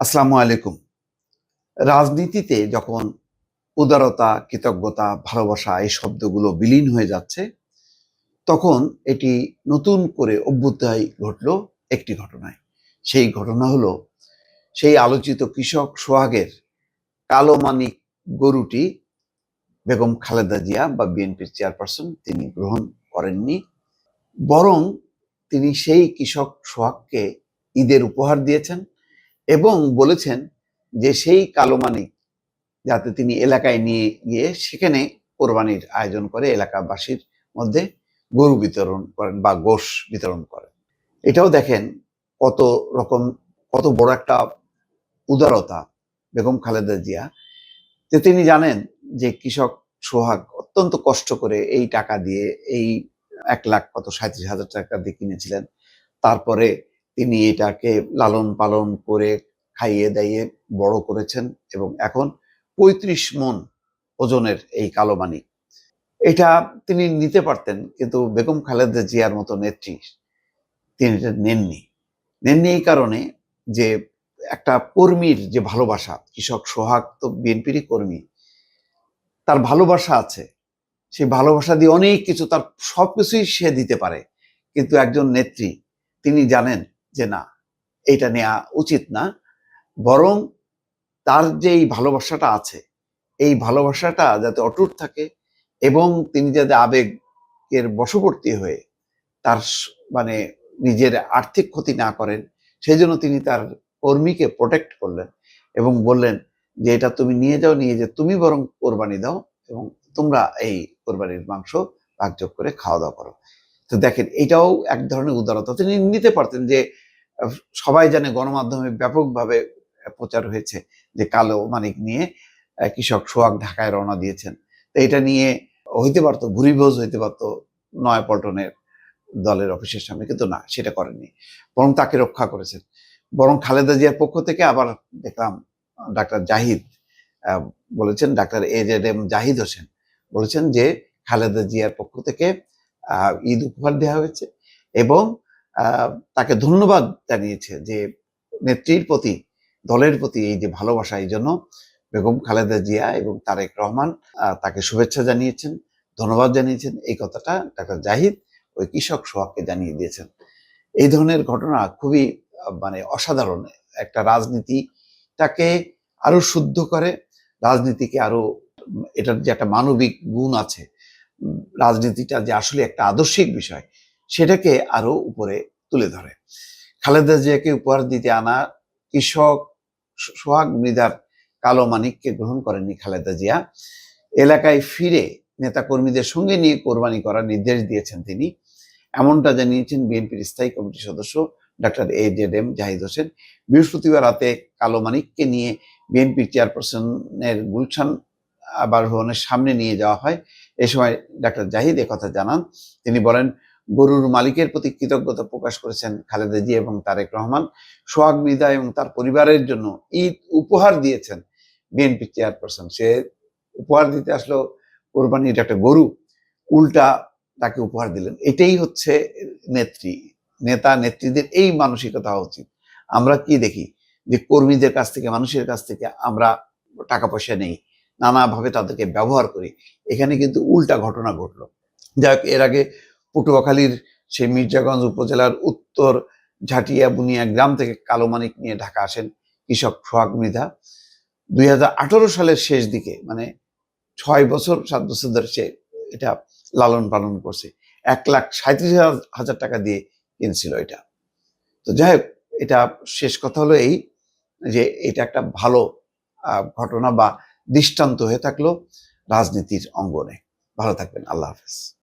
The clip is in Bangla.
আসসালামু আলাইকুম। রাজনীতিতে যখন উদারতা, কৃতজ্ঞতা, ভালোবাসা এই শব্দগুলো বিলীন হয়ে যাচ্ছে, তখন এটি নতুন করে অভ্যুদয় ঘটল একটি ঘটনায়। সেই ঘটনা হলো, সেই আলোচিত কৃষক সোহাগের কালো মানিক গরুটি বেগম খালেদা জিয়া বা বিএনপির চেয়ারপারসন তিনি গ্রহণ করেননি, বরং তিনি সেই কৃষক সোহাগকে ঈদের উপহার দিয়েছেন। এবং বলেছেন যে সেই কালো মানিক যাতে তিনি এলাকায় নিয়ে গিয়ে সেখানে কোরবানির আয়োজন করে এলাকাবাসীর মধ্যে গরু বিতরণ করেন বা গোশ বিতরণ করেন। এটাও দেখেন কত রকম, কত বড় একটা উদারতা বেগম খালেদা জিয়া। যে তিনি জানেন যে কৃষক সোহাগ অত্যন্ত কষ্ট করে এই টাকা দিয়ে এই এক লাখ কত সাঁত্রিশ হাজার টাকা দিয়ে কিনেছিলেন। তারপরে তিনি এটাকে লালন পালন করে খাইয়ে দাইয়ে বড় করেছেন এবং এখন পঁয়ত্রিশ মন ওজনের এই কালো মানিক এটা তিনি নিতে পারতেন, কিন্তু বেগম খালেদা জিয়ার মতো নেত্রী তিনি এটা নেননি। নেননি এই কারণে যে একটা কর্মীর যে ভালোবাসা, কৃষক সোহাগ তো বিএনপিরই কর্মী, তার ভালোবাসা আছে। সেই ভালোবাসা দিয়ে অনেক কিছু, তার সবকিছুই সে দিতে পারে। কিন্তু একজন নেত্রী, তিনি জানেন যে না এটা নেওয়া উচিত না। বরং তার যে এই ভালোবাসাটা আছে, এই ভালোবাসাটা যাতে অটুট থাকে এবং তিনি যাতে আবেগের বশবর্তী হয়ে তার মানে নিজের আর্থিক ক্ষতি না করেন সেই জন্য তিনি তার কর্মীকে প্রোটেক্ট করলেন এবং বললেন যে, এটা তুমি নিয়ে যাও, নিয়ে যে তুমি বরং কোরবানি দাও এবং তোমরা এই কোরবানির মাংস ভাগযোগ করে খাওয়া দাওয়া করো। তো দেখেন, এটাও এক ধরনের উদারতা। তিনি নিতে পারতেন যে সবাই জানে গণমাধ্যমে ব্যাপকভাবে প্রচার হয়েছে যে কালো মানিক নিয়ে কৃষক সোহাগ ঢাকায় রওনা দিয়েছেন। তো এটা নিয়ে হইতে পারতো, ভুরিভোজ হইতে পারতো নয়াপল্টনের দলের অফিসের সামনে, কিন্তু না, সেটা করেননি বরং তাকে রক্ষা করেছেন। বরং খালেদা জিয়ার পক্ষ থেকে আবার দেখলাম, ডাক্তার জাহিদ বলেছেন, doctor A Z M Zahid Hossain বলেছেন যে, খালেদা জিয়ার পক্ষ থেকে ঈদ উপহার দেওয়া হয়েছে এবং তাকে ধন্যবাদ জানিয়েছে যে নেত্রীর প্রতি, দলের প্রতি এই যে ভালোবাসা, এই জন্য বেগম খালেদা জিয়া এবং তারেক রহমান তাকে শুভেচ্ছা জানিয়েছেন, ধন্যবাদ জানিয়েছেন। এই কথাটা ডাক্তার জাহিদ ওই কৃষক সোহাগকে জানিয়ে দিয়েছেন। এই ধরনের ঘটনা খুবই মানে অসাধারণ। একটা রাজনীতিটাকে আরও শুদ্ধ করে, রাজনীতিকে আরও, এটার যে একটা মানবিক গুণ আছে রাজনীতিটা যে আসলে একটা আদর্শিক বিষয় সেটাকে আরও উপরে তুলে ধরে। খালেদা জিয়াকে উপহার দিতে আনা কৃষক সোহাগ মৃধার কালো মানিককে গ্রহণ করেননি খালেদা জিয়া। এলাকায় ফিরে নেতা কর্মীদের সঙ্গে নিয়ে কোরবানি করার নির্দেশ দিয়েছেন তিনি। এমনটা জানিয়েছেন বিএনপির স্থায়ী কমিটির সদস্য doctor A Z M Zahid Hossain. বৃহস্পতিবার রাতে কালো মানিককে নিয়ে বিএনপির চেয়ারপারসনের গুলশান আবার ভবনের সামনে নিয়ে যাওয়া হয়। এ সময় ডাক্তার জাহিদ একথা জানান। তিনি বলেন গরুর মালিকের প্রতি কৃতজ্ঞতা প্রকাশ করেছেন খালেদা জি এবং তারেক রহমান। সোহাগ মৃধা এবং তার পরিবারের জন্য ঈদ উপহার দিয়েছেন বিএনপি চেয়ারপারসন। সে উপহার দিতে আসলো কোরবানির একটা গরু। উল্টা তাকে উপহার দিলেন। এটাই হচ্ছে নেত্রী নেতা নেত্রীদের এই মানসিকতা হওয়া উচিত। আমরা কি দেখি? যে কর্মীদের কাছ থেকে মানুষের কাছ থেকে আমরা টাকা পয়সা নেই নানাভাবে তাদেরকে ব্যবহার করি। এখানে কিন্তু উল্টা ঘটনা ঘটলো। যাই হোক, এর আগে পটুয়াখালীর সেই মির্জাগঞ্জ উপজেলার উত্তর ঝাটিয়া বুনিয়া গ্রাম থেকে কালো মানিক নিয়ে ঢাকা আসেন কৃষক সোহাগ মৃধা। দুই হাজার আঠারো সালের শেষ দিকে মানে ছয় বছর সাত বছর ধরে সে এটা লালন পালন করছে। এক লাখ সাঁত্রিশ হাজার টাকা দিয়ে কিনছিল এটা। তো যাই হোক, এটা শেষ কথা হলো এই যে এটা একটা ভালো ঘটনা বা দৃষ্টান্ত হয়ে থাকল রাজনীতির অঙ্গনে। ভালো থাকবেন, আল্লাহ হাফেজ।